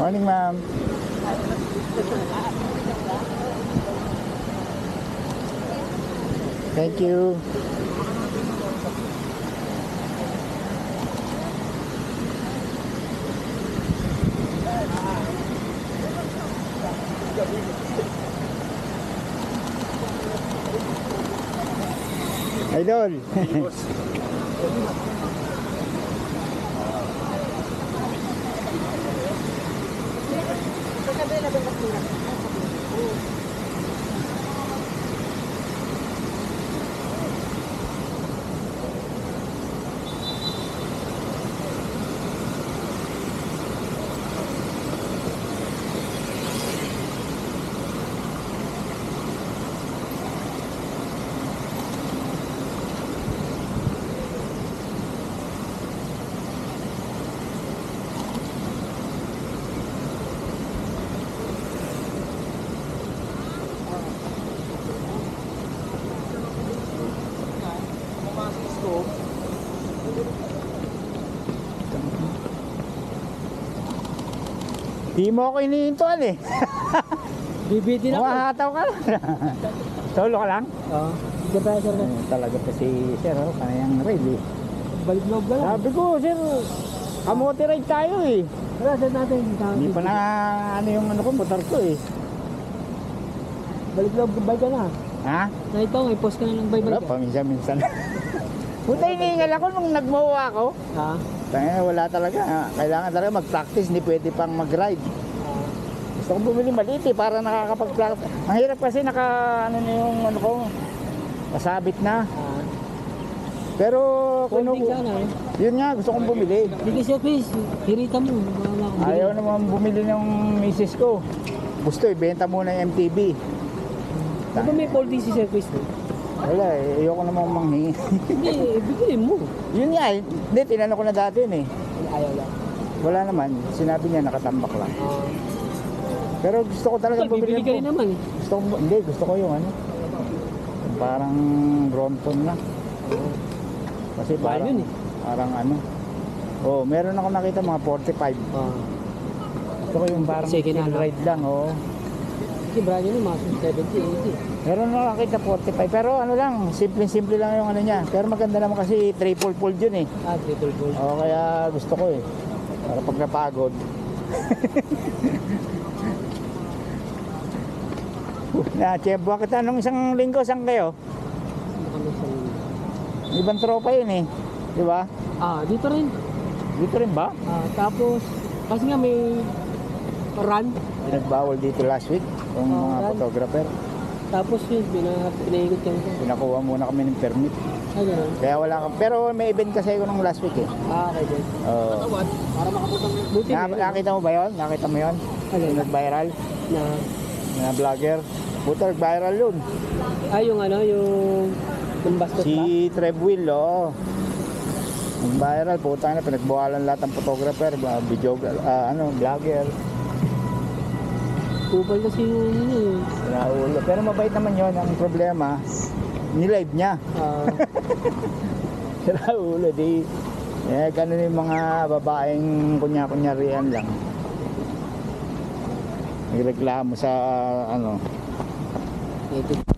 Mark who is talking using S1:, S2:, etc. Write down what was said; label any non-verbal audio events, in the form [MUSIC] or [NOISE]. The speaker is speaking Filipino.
S1: Morning, ma'am. Thank you. Idol. [LAUGHS] Di mo ako iniintuan eh. [LAUGHS]
S2: Bibitin ako.
S1: Makahataw ka [LAUGHS] lang. Solo ka lang?
S2: Oo. Hindi pa sir.
S1: Eh, talaga pa si Sir, oh, kayang rail eh.
S2: Balik loob ka lang.
S1: Sabi ko, Sir, kamote ride tayo eh.
S2: Tara, sir natin.
S1: Hindi pa na ano yung ano ko, motor ko eh.
S2: Balik loob, bike ka na.
S1: Ha?
S2: Na ito, may post ka na ng bye
S1: Wala,
S2: bye ka.
S1: paminsan-minsan. [LAUGHS] Puta, iniingal ako nung nagmawa ako.
S2: Ha?
S1: Tangina, wala talaga. Kailangan talaga mag-practice, hindi pwede pang mag-ride. Gusto ko bumili maliit eh, para nakakapag-practice. Ang hirap kasi naka, ano na yung ano ko, kasabit na. Pero, kung,
S2: eh.
S1: yun nga, gusto kong bumili.
S2: Sige sir, please. Hirita mo.
S1: Ayaw naman bumili ng misis ko. Gusto, ibenta muna yung MTB.
S2: Ba may folding si sir, please?
S1: Wala eh, ayoko naman manghingi.
S2: Hindi, ibigay mo.
S1: yun nga eh, hindi, tinanong ko na dati yun eh.
S2: Ayaw lang.
S1: Wala naman, sinabi niya nakatambak lang. Pero gusto ko talaga
S2: Ito, bibili ka rin naman eh.
S1: Gusto ko, hindi, gusto ko yung ano. yung Parang Brompton na. Kasi
S2: Mahal
S1: parang,
S2: yun eh.
S1: parang ano. Oh, meron ako nakita mga 45.
S2: Ah.
S1: Gusto ko yung parang
S2: Second hand, ah.
S1: ride lang, oh.
S2: Kasi brand nyo mga 70, 80.
S1: Meron na nakita 45. Pero ano lang, simple-simple lang yung ano niya. Pero maganda naman kasi triple fold yun eh.
S2: Ah, triple fold.
S1: Oo, kaya gusto ko eh. Para pag napagod. [LAUGHS] na, Chebo, kita nung isang linggo, saan kayo? Ibang tropa yun eh. Di ba?
S2: Ah, dito rin.
S1: Dito rin ba?
S2: Ah, tapos, kasi nga may run.
S1: Pinagbawal dito last week, yung
S2: Oo,
S1: mga
S2: run.
S1: photographer.
S2: Tapos yun, pina, pinaikot kami sa...
S1: Pinakuha muna kami ng permit.
S2: Ah, ganun.
S1: Kaya wala ka. Pero may event kasi ako nung last week eh.
S2: Ah, okay din.
S1: Oo.
S2: Para makapunta mo. Buti
S1: Na,
S2: meron.
S1: nakita mo ba yun? Nakita mo yun?
S2: Ano?
S1: Yung nag-viral?
S2: Na,
S1: Mga vlogger. Puta, nag-viral yun.
S2: ah, yung ano, yung... Yung bastos ba?
S1: Si Trebwill, oo. Nag-viral, puta na, pinagbawalan lahat ng photographer, video, ah, ano, vlogger.
S2: Kupal kasi yung ano eh.
S1: Pinaulo. Pero mabait naman yun. Ang problema, nilive niya.
S2: Ah, [LAUGHS]
S1: Sira ulo, di. Eh, ganun yung mga babaeng kunya-kunyarian lang. Nagreklamo sa, ano,
S2: native